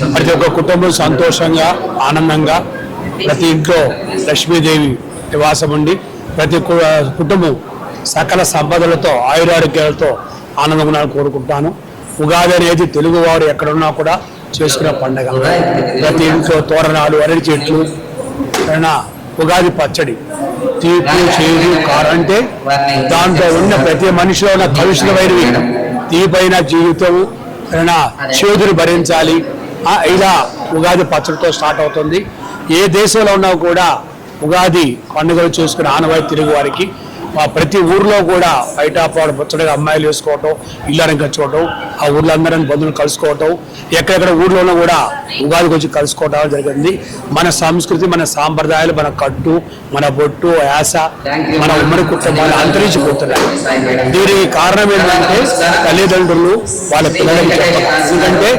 ప్రతి ఒక్క కుటుంబం సంతోషంగా ఆనందంగా ప్రతి ఇంట్లో లక్ష్మీదేవి నివాసం ఉండి ప్రతి కు- కుటుంబం సకల సంపదలతో ఆయురారోగ్యాలతో ఆనందంగా కోరుకుంటాను. ఉగాది అనేది తెలుగువారు ఎక్కడున్నా కూడా చేసుకునే పండగ. ప్రతి ఇంట్లో తోరణాలు అరటి చెట్లు ఏదైనా ఉగాది పచ్చడి తీపి చేదు కారం అంటే దాంట్లో ఉన్న ప్రతి మనిషిలో ఉన్న కలుషితమైనవి. తీపైన జీవితం ఏదైనా భరించాలి ఇలా ఉగాది పచ్చడితో స్టార్ట్ అవుతుంది. ఏ దేశంలో ఉన్నా కూడా ఉగాది పండుగలు చూసుకుని ఆనవాయి తిరుగు వారికి ప్రతి ఊర్లో కూడా బయట పాడు ముచ్చటగా అమ్మాయిలు వేసుకోవటం ఇల్లు అలంకరించుకోవటం ఆ ఊర్లో అందరం బంధువులు కలుసుకోవటం ఎక్కడెక్కడ ఊర్లోనూ కూడా ఉగాదికి వచ్చి కలుసుకోవటం జరిగింది. మన సంస్కృతి మన సాంప్రదాయాలు మన కట్టు మన బొట్టు యాస మన ఉమ్మడి కుటుంబాలు అంతరించిపోతున్నాయి. దీనికి కారణం ఏంటంటే తల్లిదండ్రులు వాళ్ళ పిల్లలకి ఎందుకంటే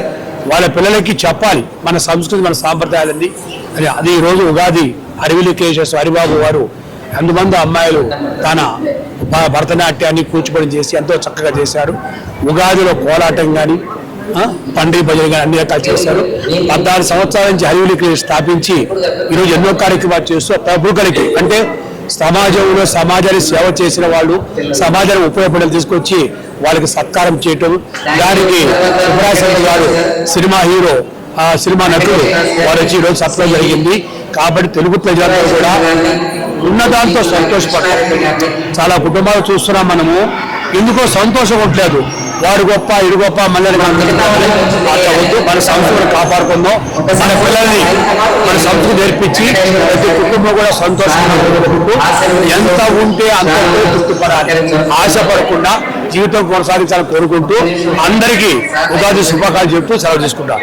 వాళ్ళ పిల్లలకి చెప్పాలి. మన సంస్కృతి మన సాంప్రదాయాలని అని అది ఈ రోజు ఉగాది అరవిలికేశ హరిబాబు వారు ఎంతమంది అమ్మాయిలు తన భ- భరతనాట్యాన్ని కూచిపడి చేసి ఎంతో చక్కగా చేశారు. ఉగాదిలో కోలాటం కానీ పండ్రి భజన కానీ అన్ని రకాలు చేశారు. పద్నాలుగు సంవత్సరాల నుంచి హరివిలికి స్థాపించి ఈరోజు ఎన్నో కార్యక్రమాలు చేస్తూ ప్రముఖులకి అంటే సమాజంలో సమాజాన్ని సేవ చేసిన వాళ్ళు సమాజానికి ఉపయోగపడలు తీసుకొచ్చి వాళ్ళకి సత్కారం చేయటం. దానికి సుబ్రాశంకర్ గారు సినిమా హీరో ఆ సినిమా నటుడు వారు వచ్చి ఈరోజు సత్కారం జరిగింది. కాబట్టి తెలుగు ప్రజలందరూ కూడా ఉన్న దాంతో సంతోషపడతారు చాలా కుటుంబాలు చూస్తున్నాం మనము. ఎందుకో సంతోషం ఉండలేదు. వాడు గొప్ప ఇడు గొప్ప మళ్ళీ అట్లా వద్దు. మన సంస్కృతిని కాపాడుకుందాం. మన పిల్లల్ని సంస్కృతి నేర్పించి ప్రతి కుటుంబం కూడా సంతోషంగా ఎంత ఉంటే అంత ఆశపడకుండా జీవితం కొనసాగించాలని కోరుకుంటూ అందరికీ ఉగాది శుభాకాంక్షలు చెప్తూ సెలవు తీసుకుంటాం.